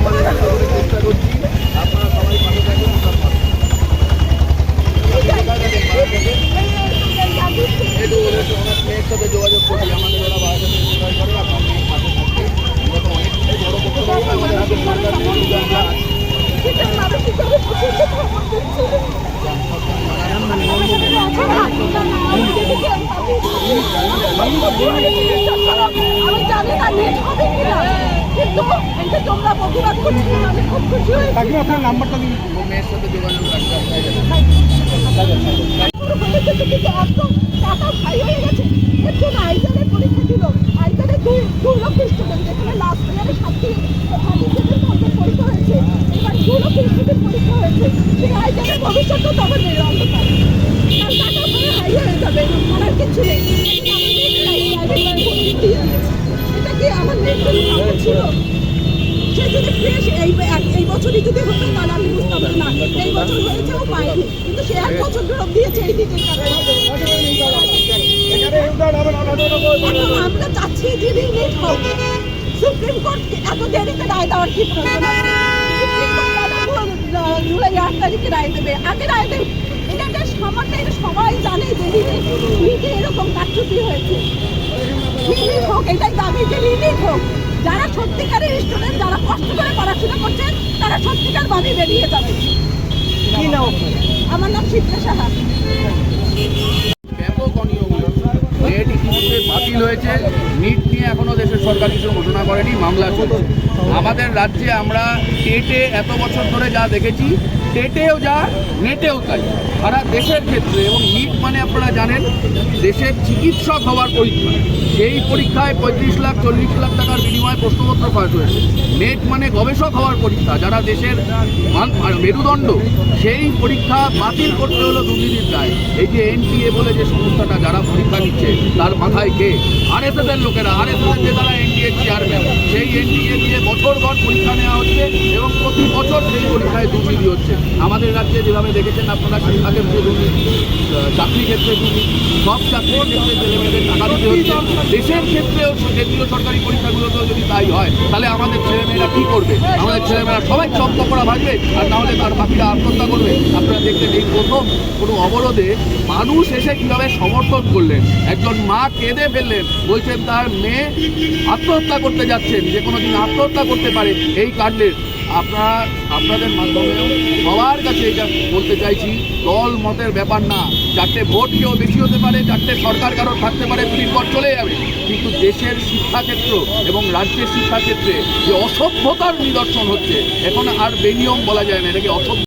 আমাদের সকলের চেষ্টা করছি আপনারা সবাই আমরা পাশে একটু ওদের ওনার মেয়ের সাথে যোগাযোগ করি আমাদের ওরা বাড়িতে। আমি জানি না নেট হবে কিনা কিন্তু এই যে তোমরা প্রতিবাদ করছ আমি খুব খুশি হয়েছি কাকিমা আপনার নাম্বারটা দিন। মেয়ের এর স্টুডেন্ট যেখানে লাস্ট ইয়ারে সাতটি পরীক্ষা হয়েছে এবার দু লক্ষ হয়েছে সেই আইজারের ভবিষ্যৎ তো তবে নেই অন্ধকার তার টাকা ভরে কিছু নেই এটা কি আমার সে যদি ফ্রেশ এই এই বছরই যদি হতো তাহলে আমি বুঝতাম না। এই বছর হয়েছে ও পাইনি কিন্তু সে এক বছর ড্রপ দিয়েছে এই দিকের এখন আমরা চাচ্ছি যে রিলিট হোক সুপ্রিম কোর্ট এত দেরিতে রায় দেওয়ার কি প্রয়োজন জুলাই আট তারিখে রায় দেবে। আগে রায় দেবে। এটা একটা সামান্য এটা সবাই জানে যে রিলিট এরকম কারচুপি হয়েছে। রিলিট হোক এটাই দাবি যে রিলিট হোক। যারা সত্যিকারের স্টুডেন্ট যারা কষ্ট করে পড়াশোনা করছে তারা সত্যিকার ভাবে বেরিয়ে যাবে। কি নাম আমার নাম শিপ্রা সাহা। ব্যাপক অনিয়ম নেট ইতিমধ্যে বাতিল হয়েছে। নিট নিয়ে এখনও দেশের সরকার কিছু ঘোষণা করেনি মামলা চলছে। আমাদের রাজ্যে আমরা টেটে এত বছর ধরে যা দেখেছি টেটেও যা নেটেও তাই। সারা দেশের ক্ষেত্রে এবং নিট মানে আপনারা জানেন দেশের চিকিৎসক হওয়ার পরীক্ষা সেই পরীক্ষায় পঁয়ত্রিশ লাখ, চল্লিশ লাখ টাকার বিনিময়ে প্রশ্নপত্র ফাঁস হয়েছে। নেট মানে গবেষক হওয়ার পরীক্ষা, যারা দেশের আর মেরুদণ্ড, সেই পরীক্ষা বাতিল করতে হলো দুর্নীতির দায়। এই যে এনটিএ বলে যে সংস্থাটা, যারা পরীক্ষা নিচ্ছে, তার মাথায় কে? আর এস লোকেরা আর এস যে তারা এনটিএ চেয়ারম্যান সেই এনটিএ দিয়ে বছর পর পরীক্ষা নেওয়া হচ্ছে এবং সেই পরীক্ষায় দুর্নীতি হচ্ছে। আমাদের রাজ্যে যেভাবে দেখেছেন আপনারা শিক্ষা ক্ষেত্রে দুর্নীতি চাকরি ক্ষেত্রে দুর্নীতি সব চাকরির ক্ষেত্রে ছেলেমেয়েদের টাকা দিতে হচ্ছে। দেশের ক্ষেত্রেও কেন্দ্রীয় সরকারি পরীক্ষাগুলোতেও যদি তাই হয়, তাহলে আমাদের ছেলেমেয়েরা কি করবে? আমাদের ছেলেমেয়েরা সবাই চপ পকোড়া ভাজবে, আর নাহলে তার বাকিরা আত্মহত্যা করবে। আপনারা দেখলেন এই প্রথম কোনো অবরোধে মানুষ এসে কীভাবে সমর্থন করলেন। একজন মা কেঁদে ফেললেন, বলছেন তার মেয়ে আত্মহত্যা করতে যাচ্ছেন, যে কোনো দিন আত্মহত্যা করতে পারে। এই কাণ্ডের আপনারা, আপনাদের মাধ্যমেও সবার কাছে এটা বলতে চাইছি দল মতের ব্যাপার না। চারটে ভোট কেউ বেশি হতে পারে, চারটে সরকার কারও থাকতে পারে, দুদিন পর চলে যাবে। কিন্তু দেশের শিক্ষাক্ষেত্র এবং রাজ্যের শিক্ষাক্ষেত্রে যে অসভ্যতার নিদর্শন হচ্ছে, এখন আর বেনিয়ম বলা যায় না, এটাকে অসভ্য